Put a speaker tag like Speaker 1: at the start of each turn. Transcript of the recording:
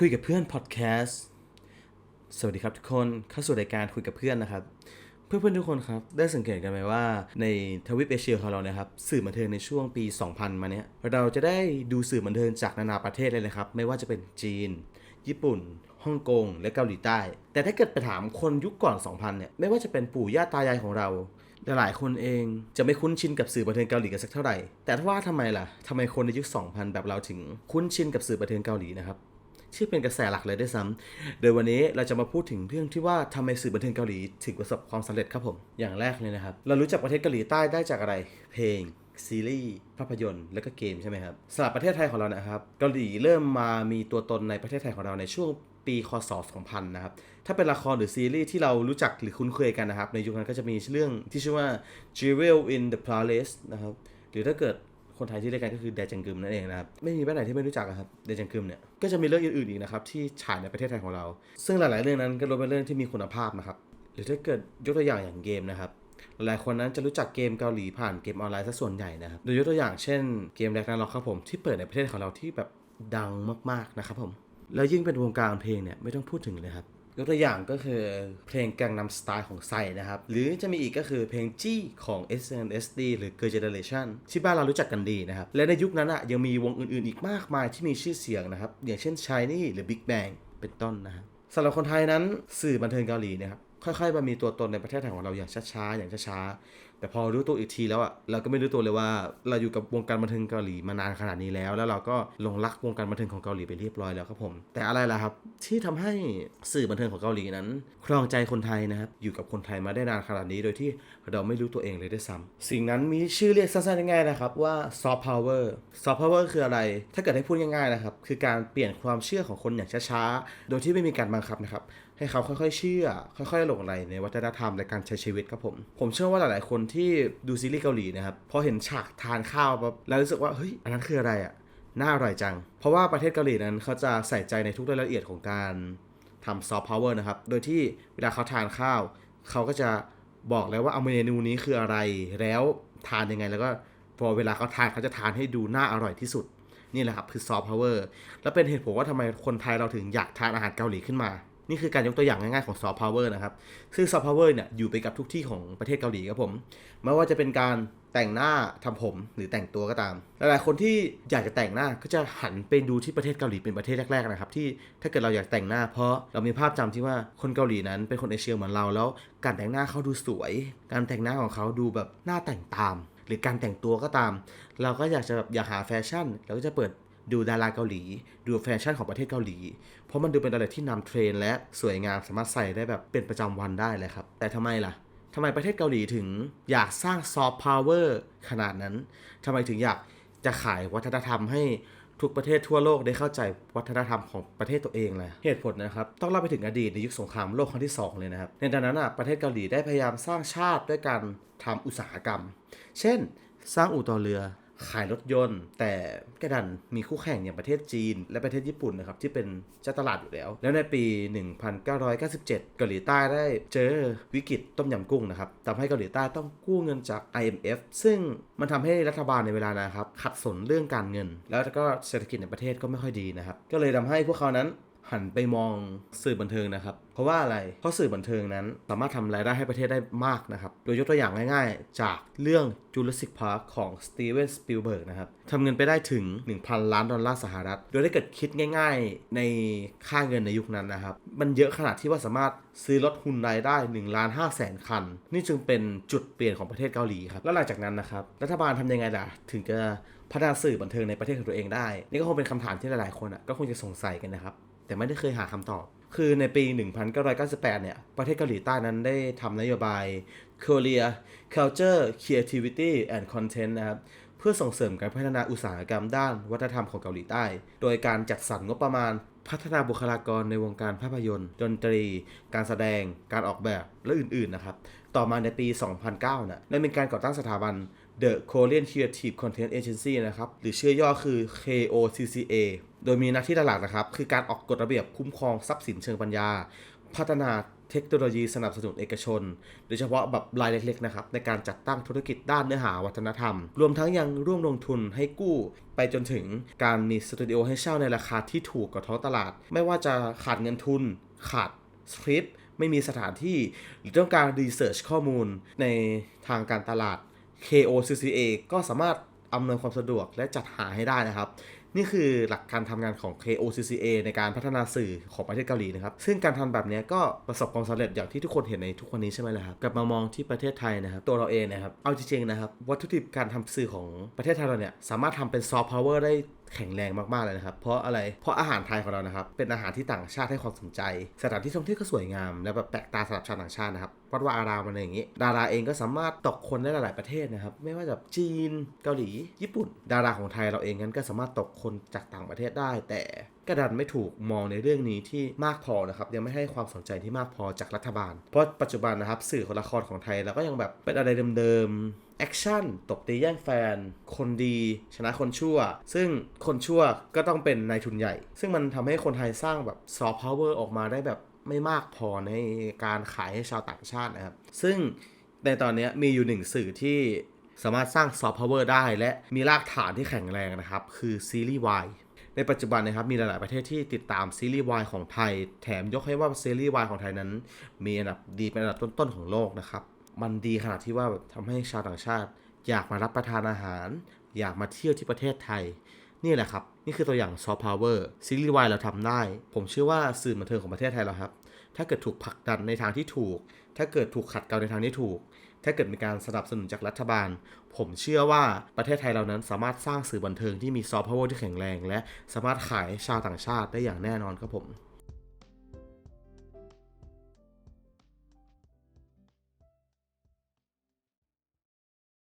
Speaker 1: คุยกับเพื่อนพอดแคสต์ สวัสดีครับทุกคนเข้าสู่รายการคุยกับเพื่อนนะครับ เพื่อนๆทุกคนครับ ได้สังเกตกันไหมว่าในทวีปเอเชียของเรานะครับ สื่อบันเทิงในช่วงปี 2000 มาเนี้ย เราจะได้ดูสื่อบันเทิงจากนานาประเทศเลยนะครับ ไม่ว่าจะเป็นจีน ญี่ปุ่นฮ่องกงและเกาหลีใต้ แต่ถ้าเกิดไปถามคนยุคก่อน 2000 เนี่ย ไม่ว่าจะเป็นปู่ย่าตายายของเราหลายคนเองจะไม่คุ้นชินกับสื่อบันเทิงเกาหลีกันสักเท่าไหร่ แต่ถ้าว่าทำไมล่ะทำไมคนในยุค 2000 แบบเราถึงคุ้นชินกับสื่อบันเทิงเกาหลีนะครับ ชื่อเป็นกระแสหลักเลยด้วยซ้ำโดยวันนี้เราจะมาพูดถึงเรื่องที่ว่าทำไมสื่อบันเทิงเกาหลีถึงประสบความสำเร็จครับผม อย่างแรกเลยนะครับ เรารู้จักประเทศเกาหลีใต้ได้จากอะไร เพลงซีรีส์ภาพยนตร์และก็เกมใช่ไหมครับสำหรับประเทศไทยของเรานะครับ เกาหลีเริ่มมามีตัวตนในประเทศไทยของเราในช่วงปีคศ2000 นะครับ ถ้าเป็นละครหรือซีรีส์ที่เรารู้จักหรือคุ้นเคยกันนะครับ ในยุคนั้นก็จะมีเรื่องที่ชื่อว่า Jewel in the Palace นะครับ หรือถ้าเกิด คนไทยที่เรียกกันก็คือแดจังกึมนั่นเองนะครับ ไม่มีบ้านไหนที่ไม่รู้จักครับแดจังกึมเนี่ย ก็จะมีเรื่องอื่นๆอีกนะครับที่ฉายในประเทศไทยของเรา ซึ่งหลายๆเรื่องนั้นก็ล้วนเป็นเรื่องที่มีคุณภาพนะครับ หรือถ้าเกิดยกตัวอย่างอย่างเกมนะครับ หลายคนนั้นจะรู้จักเกมเกาหลีผ่านเกมออนไลน์ซะส่วนใหญ่นะครับ โดยยกตัวอย่างเช่นเกมแรกนาล็อกครับผมที่เปิดในประเทศของเราที่แบบดังมากๆนะครับผม แล้วยิ่งเป็นวงการเพลงเนี่ยไม่ต้องพูดถึงเลยครับ ยกตัวอย่างก็คือเพลงกังนำสไตล์ของไซนะครับ หรือจะมีอีกก็คือเพลงจี้ของ SNSD หรือ Girl Generation ที่บ้านเรารู้จักกันดีนะครับ และในยุคนั้นอะยังมีวงอื่นๆอีกมากมายที่มีชื่อเสียงนะครับ อย่างเช่น Shiny หรือ Big Bang เป็นต้นนะครับสำหรับคนไทยนั้นสื่อบันเทิงเกาหลีนะครับ ค่อยๆมามีตัวตนในประเทศไทยของเราอย่างช้าๆอย่างช้าๆแต่พอรู้ตัวอีกทีแล้วอะเราก็ไม่รู้ตัวเลยว่าเราอยู่กับวงการบันเทิงเกาหลีมานานขนาดนี้แล้ว แล้วเราก็หลงรักวงการบันเทิงของเกาหลีไปเรียบร้อยแล้วครับผม แต่อะไรล่ะครับ ที่ทำให้สื่อบันเทิงของเกาหลีนั้น ครองใจคนไทยนะครับอยู่กับคนไทยมาได้นานขนาดนี้โดยที่เราไม่รู้ตัวเองเลยด้วยซ้ำสิ่งนั้นมีชื่อเรียกสั้นๆง่ายๆนะครับว่า soft power soft power คืออะไร ถ้าเกิดให้พูดง่ายๆนะครับคือการเปลี่ยนความเชื่อของคนอย่างช้าๆโดยที่ไม่มีการบังคับนะครับให้เขาค่อยๆ เชื่อ ค่อยๆหลงไหลในวัฒนธรรมและการใช้ชีวิตครับผม ผมเชื่อว่าหลายๆ คนที่ดูซีรีส์เกาหลีนะครับพอเห็นฉากทานข้าวปั๊บแล้วรู้สึกว่าเฮ้ยอันนั้นคืออะไรอะน่าอร่อยจัง เพราะว่าประเทศเกาหลีนั้นเขาจะใส่ใจในทุกรายละเอียดของการทำซอฟต์พาวเวอร์นะครับ โดยที่เวลาเขาทานข้าว เขาก็จะบอกแล้วว่าเอาเมนูนี้คืออะไร แล้วทานยังไง แล้วก็พอเวลาเขาทานเขาจะทานให้ดูน่าอร่อยที่สุด นี่แหละครับคือซอฟต์พาวเวอร์ และเป็นเหตุผลว่าทำไมคนไทยเราถึงอยากทานอาหารเกาหลีขึ้นมา นี่คือการยกตัวอย่างง่ายๆของซอฟต์พาวเวอร์นะครับ ซึ่งซอฟต์พาวเวอร์เนี่ยอยู่ไปกับทุกที่ของประเทศเกาหลีครับผม ไม่ว่าจะเป็นการแต่งหน้าทำผมหรือแต่งตัวก็ตาม หลายๆคนที่อยากจะแต่งหน้าก็จะหันไปดูที่ประเทศเกาหลีเป็นประเทศแรกๆนะครับที่ถ้าเกิดเราอยากแต่งหน้า เพราะเรามีภาพจำที่ว่าคนเกาหลีนั้นเป็นคนเอเชียเหมือนเราแล้ว การแต่งหน้าเขาดูสวย การแต่งหน้าของเขาดูแบบหน้าแต่งตาม หรือการแต่งตัวก็ตาม เราก็อยากจะแบบอยากหาแฟชั่นเราก็จะเปิด ดูดาราเกาหลี ดูแฟชั่นของประเทศเกาหลี เพราะมันดูเป็นอะไรที่นำเทรนและสวยงามสามารถใส่ได้แบบเป็นประจำวันได้เลยครับ แต่ทำไมล่ะทำไมประเทศเกาหลีถึงอยากสร้างซอฟต์พาวเวอร์ขนาดนั้นทำไมถึงอยากจะขายวัฒนธรรมให้ทุกประเทศทั่วโลกได้เข้าใจวัฒนธรรมของประเทศตัวเองเลยเหตุผลนะครับ ต้องเล่าไปถึงอดีตในยุคสงครามโลกครั้งที่ 2 เลยนะครับ ในตอนนั้นอะประเทศเกาหลีได้พยายามสร้างชาติด้วยการทำอุตสาหกรรม เช่น สร้างอู่ต่อเรือ ขายรถยนต์ แต่กระดันมีคู่แข่งอย่างประเทศจีน และประเทศญี่ปุ่นนะครับที่เป็นเจ้าตลาดอยู่แล้ว แล้วในปี 1997 เกาหลีใต้ได้เจอวิกฤตต้มยำกุ้งนะครับทำให้เกาหลีใต้ต้องกู้เงินจาก IMF ซึ่งมันทำให้รัฐบาลในเวลานะครับขัดสนเรื่องการเงิน แล้วก็เศรษฐกิจในประเทศก็ไม่ค่อยดีนะครับก็เลยทำให้พวกเขานั้น หันไปมองสื่อบันเทิงนะครับ เพราะว่าอะไร เพราะสื่อบันเทิงนั้นสามารถทำรายได้ให้ประเทศได้มากนะครับ โดยยกตัวอย่างง่ายๆ จากเรื่อง Jurassic Park ของ Steven Spielberg นะครับทำเงินไปได้ถึง 1,000 ล้านดอลลาร์สหรัฐ โดยถ้เกิดคิดง่ายๆ ในค่าเงินในยุคนั้นนะครับ มันเยอะขนาดที่ว่าสามารถซื้อรถฮุนไดได้1ล้าน5แสนคัน นี่จึงเป็นจุดเปลี่ยนของประเทศเกาหลีครับ แล้วหลังจากนั้นนะครับ รัฐบาลทำยังไงล่ะ ถึงจะพัฒนาสื่อบันเทิงในประเทศของตัวเองได้ นี่ก็คงเป็นคำถามที่หลายๆ คนอะก็คงจะสงสัยกันนะครับ แต่ไม่ได้เคยหาคำตอบ คือในปี 1998 เนี่ย ประเทศเกาหลีใต้นั้นได้ทำนโยบาย Korea Culture Creativity and Content นะครับเพื่อส่งเสริมการพัฒนาอุตสาหกรรมด้านวัฒนธรรมของเกาหลีใต้ โดยการจัดสรรงบประมาณพัฒนาบุคลากรในวงการภาพยนตร์ ดนตรี การแสดง การออกแบบและอื่นๆนะครับ ต่อมาในปี 2009นะได้มีการก่อตั้งสถาบัน The Korean Creative Content Agency นะครับ หรือชื่อย่อคือ KOCCA โดยมีหน้าที่หลักๆนะครับ คือการออกกฎระเบียบคุ้มครองทรัพย์สินเชิงปัญญา พัฒนาเทคโนโลยีสนับสนุนเอกชน โดยเฉพาะแบบรายเล็กๆนะครับ ในการจัดตั้งธุรกิจด้านเนื้อหาวัฒนธรรม รวมทั้งยังร่วมลงทุนให้กู้ ไปจนถึงการมีสตูดิโอให้เช่าในราคาที่ถูกกว่าท้องตลาด ไม่ว่าจะขาดเงินทุน ขาดสคริปต์ไม่มีสถานที่ หรือต้องการรีเสิร์ชข้อมูลในทางการตลาด KOCCA ก็สามารถอำนวยความสะดวกและจัดหาให้ได้นะครับ นี่คือหลักการทำงานของ KOCCA ในการพัฒนาสื่อของประเทศเกาหลีนะครับ ซึ่งการทำแบบนี้ก็ประสบความสำเร็จอย่างที่ทุกคนเห็นในทุกวันนี้ใช่ไหมล่ะครับ กลับมามองที่ประเทศไทยนะครับ ตัวเราเองนะครับ เอาจริงๆนะครับ วัตถุดิบการทำสื่อของประเทศไทยเราเนี่ยสามารถทำเป็นซอฟต์พาวเวอร์ได้ แข็งแรงมากๆเลยนะครับ เพราะอะไร เพราะอาหารไทยของเรานะครับ เป็นอาหารที่ต่างชาติให้ความสนใจ สถานที่ท่องเที่ยวก็สวยงาม และแบบแปลกตาสำหรับชาวต่างชาตินะครับวัดว่าอารามอะไรอย่างนี้ ดาราเองก็สามารถตกคนได้หลาย ๆ ประเทศนะครับ ไม่ว่าจะจีน เกาหลี ญี่ปุ่น ดาราของไทยเราเองนั้นก็สามารถตกคนจากต่างประเทศได้ แต่ ก็ดันไม่ถูกมองในเรื่องนี้ที่มากพอนะครับยังไม่ให้ความสนใจที่มากพอจากรัฐบาล เพราะปัจจุบันนะครับสื่อของละครของไทยเราก็ยังแบบเป็นอะไรเดิมๆแอคชั่นตบตีแย่งแฟน คนดีชนะคนชั่ว ซึ่งคนชั่วก็ต้องเป็นนายทุนใหญ่ ซึ่งมันทำให้คนไทยสร้างแบบซอฟต์พาวเวอร์ออกมาได้แบบไม่มากพอในการขายให้ชาวต่างชาตินะครับ ซึ่งในตอนนี้มีอยู่หนึ่งสื่อที่สามารถสร้างซอฟต์พาวเวอร์ได้ และมีรากฐานที่แข็งแรงนะครับ คือซีรีส์วาย ในปัจจุบันนะครับมีหลาย ๆ ประเทศที่ติดตามซีรีส์วายของไทย แถมยกให้ว่าซีรีส์วายของไทยนั้น มีอันดับดีเป็นอันดับต้น ๆ ของโลกนะครับ มันดีขนาดที่ว่าแบบทำให้ชาวต่างชาติ อยากมารับประทานอาหาร อยากมาเที่ยวที่ประเทศไทยนี่แหละครับ นี่คือตัวอย่างซอฟต์พาวเวอร์ซีรีส์วายเราทำได้ ผมเชื่อว่าสื่อบันเทิงของประเทศไทยเราครับ ถ้าเกิดถูกผลักดันในทางที่ถูก ถ้าเกิดถูกขัดเกลาในทางที่ถูก ถ้าเกิดมีการสนับสนุนจากรัฐบาล ผมเชื่อว่าประเทศไทยเรานั้นสามารถสร้างสื่อบันเทิงที่มีซอฟต์พาวเวอร์ที่แข็งแรง และสามารถขายชาวต่างชาติได้อย่างแน่นอนครับผม